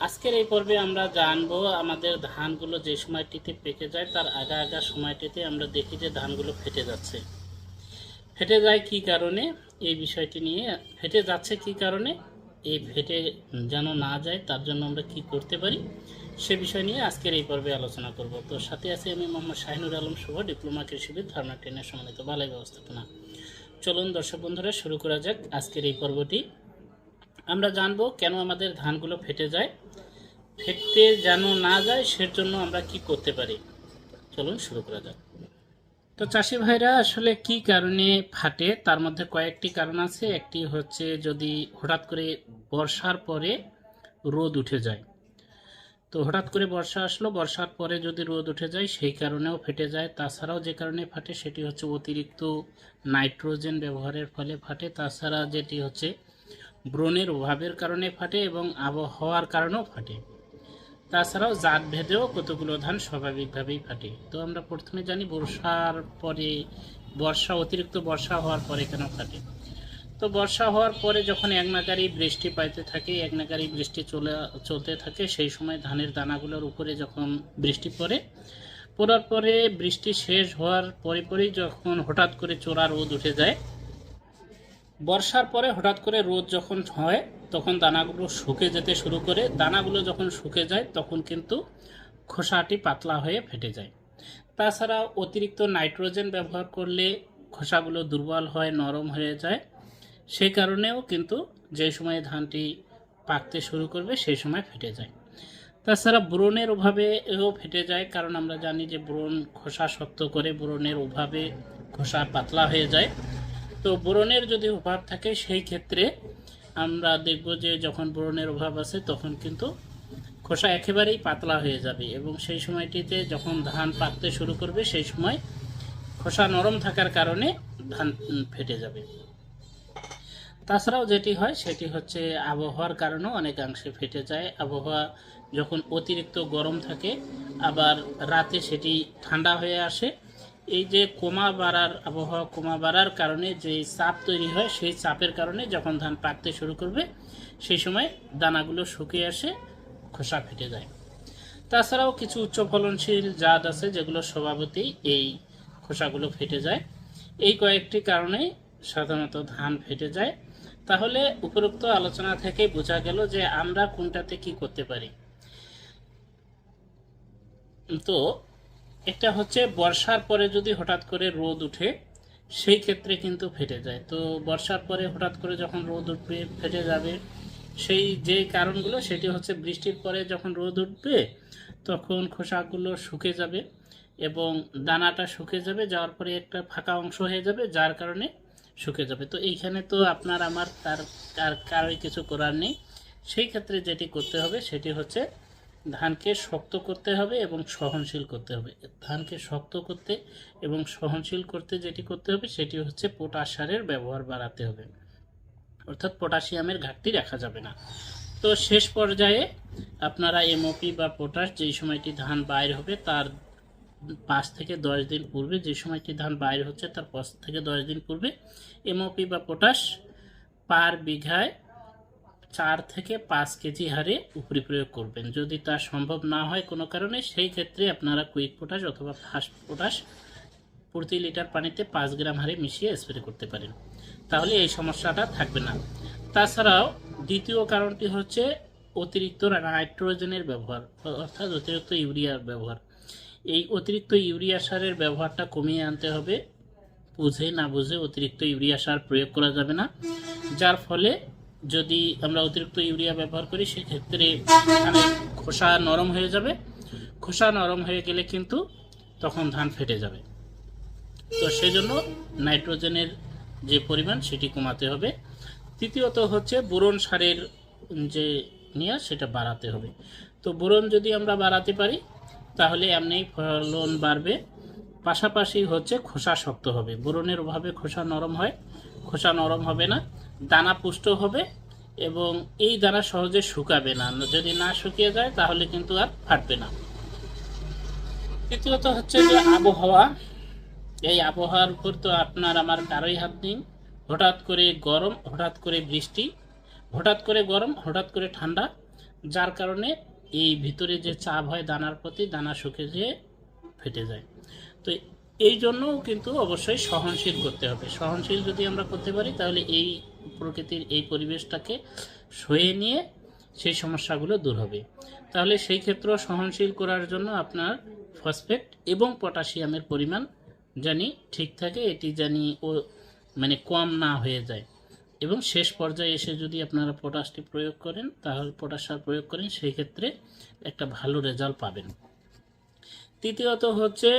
আজকের এই পর্বে আমরা জানব আমাদের ধানগুলো যে সময়টিতে পেকে যায়, তার আগা আগা সময়টিতে আমরা দেখি যে ধানগুলো ফেটে যাচ্ছে। ফেটে যায় কি কারণে? এই বিষয়টি নিয়ে। ফেটে যাচ্ছে কি কারণে? এই ফেটে যেন না যায়, তার জন্য আমরা কি করতে পারি? সে বিষয় নিয়ে আজকের এই পর্বে আলোচনা করব। তো সাথে আছি আমি মোহাম্মদ শাহিনুর আলম শুভ, ডিপ্লোমা কৃষিবিদ ফার্মা ট্রেনের সম্মানিত বালাই ব্যবস্থাপনা। চলুন দর্শক বন্ধুরা, শুরু করা যাক আজকের এই পর্বটি। আমরা জানব কেন আমাদের ধানগুলো ফেটে যায় ফেটে যেন না যায় সের জন্য আমরা কি করতে পারি। চলুন শুরু করা যাক। তো চাষি ভাইরা, আসলে কি কারণে ফাটে? তার মধ্যে কয়েকটি কারণ আছে। একটি হচ্ছে যদি হঠাৎ করে বর্ষার পরে রোদ উঠে যায়। তো হঠাৎ করে বর্ষা আসলো, বর্ষার পরে যদি রোদ উঠে যায়, সেই কারণেও ফেটে যায়। তাছাড়াও যে কারণে ফাটে, সেটি হচ্ছে অতিরিক্ত নাইট্রোজেন ব্যবহারের ফলে ফাটে। তাছাড়া যেটি হচ্ছে ব্রণের অভাবের কারণে ফাটে এবং আবহাওয়ার কারণেও ফাটে। তাছাড়াও জাত ভেদেও কতগুলো ধান স্বাভাবিকভাবেই ফাটে। তো আমরা প্রথমে জানি বর্ষার পরে, বর্ষা, অতিরিক্ত বর্ষা হওয়ার পরে কেন ফাটে? তো বর্ষা হওয়ার পরে যখন এক নাগারি বৃষ্টি পাইতে থাকে, এক নাগারি বৃষ্টি চলে, চলতে থাকে, সেই সময় ধানের দানাগুলোর উপরে যখন বৃষ্টি পড়ে, পড়ার পরে বৃষ্টি শেষ হওয়ার পরে পরেই যখন হঠাৎ করে চোরা রোদ উঠে যায় বর্ষার পরে হঠাৎ করে রোদ যখন হয়, তখন দানাগুলো শুকে যেতে শুরু করে। দানাগুলো যখন শুকে যায়, তখন কিন্তু খোসাটি পাতলা হয়ে ফেটে যায়। তাছাড়া অতিরিক্ত নাইট্রোজেন ব্যবহার করলে খোসাগুলো দুর্বল হয়, নরম হয়ে যায়। সেই কারণেও কিন্তু যে সময় ধানটি পাকতে শুরু করবে, সেই সময় ফেটে যায়। তাছাড়া ব্রণের অভাবে এও ফেটে যায়, কারণ আমরা জানি যে ব্রণ খোসা শক্ত করে ব্রণের অভাবে খোসা পাতলা হয়ে যায়। তো ব্রণের যদি অভাব থাকে, সেই ক্ষেত্রে আমরা দেখব যে যখন ব্রণের অভাব আছে, তখন কিন্তু খোসা একেবারেই পাতলা হয়ে যাবে এবং সেই সময়টিতে যখন ধান পাকতে শুরু করবে, সেই সময় খোসা নরম থাকার কারণে ধান ফেটে যাবে। তাছাড়াও যেটি হয়, সেটি হচ্ছে আবহাওয়ার কারণেও অনেকাংশে ফেটে যায়। আবহাওয়া যখন অতিরিক্ত গরম থাকে, আবার রাতে সেটি ঠান্ডা হয়ে আসে এই যে কোমা বাড়ার আবহাওয়া, কোমা বাড়ার কারণে যে চাপ তৈরি হয়, সেই চাপের কারণে যখন ধান পাকতে শুরু করবে, সেই সময় দানাগুলো শুকিয়ে আসে, খোসা ফেটে যায়। তাছাড়াও কিছু উচ্চ ফলনশীল জাত আছে, যেগুলো স্বভাবতেই এই খোসাগুলো ফেটে যায়। এই কয়েকটি কারণে সাধারণত ধান ফেটে যায়। তাহলে উপরোক্ত আলোচনা থেকে বোঝা গেল যে আমরা কোনটাতে কি করতে পারি। তো একটা হচ্ছে বর্ষার পরে যদি হঠাৎ করে রোদ উঠে, সেই ক্ষেত্রে কিন্তু ফেটে যায়। তো বর্ষার পরে হঠাৎ করে যখন রোদ উঠবে, ফেটে যাবে, সেই যে কারণগুলো, সেটি হচ্ছে বৃষ্টির পরে যখন রোদ উঠবে, তখন খোসাগুলো শুকে যাবে এবং দানাটা শুকে যাবে, যাওয়ার পরে একটা ফাঁকা অংশ হয়ে যাবে, যার কারণে শুকে যাবে। তো এইখানে তো আপনার আমার তার কারোই কিছু করার নেই। সেই ক্ষেত্রে যেটি করতে হবে, সেটি হচ্ছে ধানকে শক্ত করতে হবে এবং সহনশীল করতে হবে। ধানকে শক্ত করতে এবং সহনশীল করতে যেটি করতে হবে সেটি হচ্ছে পটাশ সারের ব্যবহার বাড়াতে হবে। অর্থাৎ পটাশিয়ামের ঘাটতি রাখা যাবে না। তো শেষ পর্যায়ে আপনারা এমওপি বা পটাশ যেই সময়টি ধান বাইর হবে তার পাঁচ থেকে দশ দিন পূর্বে, যে সময়টি ধান বাইর হচ্ছে তার পাঁচ থেকে দশ দিন পূর্বে এমওপি বা পটাশ পার বিঘায় চার থেকে পাঁচ কেজি হারে উপরি প্রয়োগ করবেন। যদি তা সম্ভব না হয় কোনো কারণে, সেই ক্ষেত্রে আপনারা কুইক পটাশ অথবা ফাস্ট পটাশ প্রতি লিটার পানিতে পাঁচ গ্রাম হারে মিশিয়ে স্প্রে করতে পারেন। তাহলে এই সমস্যাটা থাকবে না। তাছাড়াও দ্বিতীয় কারণটি হচ্ছে অতিরিক্ত নাইট্রোজেনের ব্যবহার, অর্থাৎ অতিরিক্ত ইউরিয়ার ব্যবহার। এই অতিরিক্ত ইউরিয়া সারের ব্যবহারটা কমিয়ে আনতে হবে। বুঝে না বুঝে অতিরিক্ত ইউরিয়া সার প্রয়োগ করা যাবে না। যার ফলে যদি আমরা অতিরিক্ত ইউরিয়া ব্যবহার করি, সেক্ষেত্রে ধানের খোসা নরম হয়ে যাবে। খোসা নরম হয়ে গেলে কিন্তু তখন ধান ফেটে যাবে। তো সেজন্য নাইট্রোজেনের যে পরিমাণ, সেটি কমাতে হবে। তৃতীয়ত হচ্ছে বোরন সারের যে নিয়ে সেটা বাড়াতে হবে। তো বোরন যদি আমরা বাড়াতে পারি, তাহলে এমনি ফলন বাড়বে। পাশাপাশি হচ্ছে খোসা শক্ত হবে। বোরনের অভাবে খোসা নরম হয়। খোসা নরম হবে না, দানা পুষ্ট হবে এবং এই দানা সহজে শুকাবে না। যদি না শুকিয়ে যায়, তাহলে কিন্তু আর ফাটবে না। তৃতীয়ত হচ্ছে যে আবহাওয়া। এই আবহাওয়ার উপর তো আপনার আমার কারোই হাত নেই। হঠাৎ করে গরম, হঠাৎ করে বৃষ্টি, হঠাৎ করে গরম, হঠাৎ করে ঠান্ডা, যার কারণে এই ভিতরে যে চাপ হয় দানার প্রতি, দানা শুকে যেয়ে ফেটে যায়। তো এই জন্যও কিন্তু অবশ্যই সহনশীল করতে হবে। সহনশীল যদি আমরা করতে পারি, তাহলে এই প্রকৃতির এই পরিবেশটাকে সয়ে নিয়ে সেই সমস্যাগুলো দূর হবে। তাহলে সেই ক্ষেত্রে সহনশীল করার জন্য আপনার ফসফেট এবং পটাশিয়ামের পরিমাণ জানি ঠিক থাকে, এটি জানি ও মানে কম না হয়ে যায়। এবং শেষ পর্যায়ে এসে যদি আপনারা পটাশটি প্রয়োগ করেন, তাহলে পটাশ সার প্রয়োগ করেন, সেই ক্ষেত্রে একটা ভালো রেজাল্ট পাবেন। তৃতীয়ত হচ্ছে,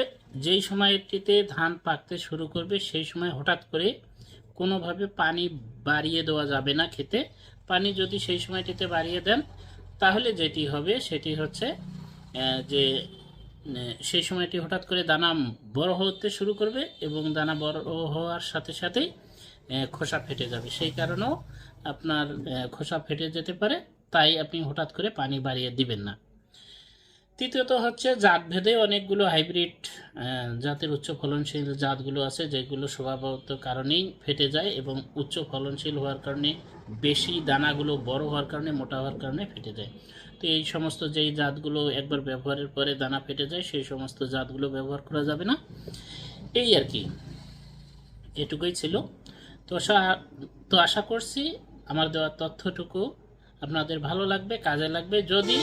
যেই সময়টিতে ধান পাকতে শুরু করবে, সেই সময় হঠাৎ করে কোনোভাবে পানি বাড়িয়ে দেওয়া যাবে না খেতে। পানি যদি সেই সময়টিতে বাড়িয়ে দেন, তাহলে যেটি হবে, সেটি হচ্ছে যে সেই সময়টি হঠাৎ করে দানা বড় হতে শুরু করবে এবং দানা বড় হওয়ার সাথে সাথেই খোসা ফেটে যাবে। সেই কারণেও আপনার খোসা ফেটে যেতে পারে, তাই আপনি হঠাৎ করে পানি বাড়িয়ে দিবেন না। তৃতীয়ত হচ্ছে জাত ভেদে অনেকগুলো হাইব্রিড জাতের উচ্চ ফলনশীল জাতগুলো আছে, যেগুলো স্বভাবত কারণেই ফেটে যায় এবং উচ্চ ফলনশীল হওয়ার কারণে, বেশি দানাগুলো বড় হওয়ার কারণে, মোটা হওয়ার কারণে ফেটে যায়। তো এই সমস্ত যেই জাতগুলো একবার ব্যবহারের পরে দানা ফেটে যায়, সেই সমস্ত জাতগুলো ব্যবহার করা যাবে না। এই আর কি, এটুকুই ছিল। তো তো আশা করছি আমার দেওয়া তথ্যটুকু আপনাদের ভালো লাগবে, কাজে লাগবে। যদি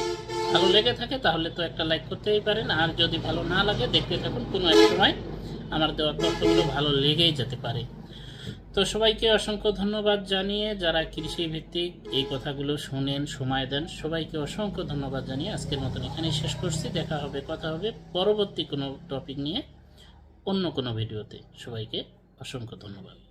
ভালো লেগে থাকে, তাহলে তো একটা লাইক করতেই পারেন। আর যদি ভালো না লাগে, দেখতে থাকুন, কোনো এক সময় আমার দেওয়া তথ্যগুলো ভালো লেগেই যেতে পারে। তো সবাইকে অসংখ্য ধন্যবাদ জানিয়ে, যারা কৃষি ভিত্তিক এই কথাগুলো শোনেন, সময় দেন, সবাইকে অসংখ্য ধন্যবাদ জানিয়ে আজকের মতন এখানেই শেষ করছি। দেখা হবে, কথা হবে পরবর্তী কোনো টপিক নিয়ে অন্য কোনো ভিডিওতে সবাইকে অসংখ্য ধন্যবাদ।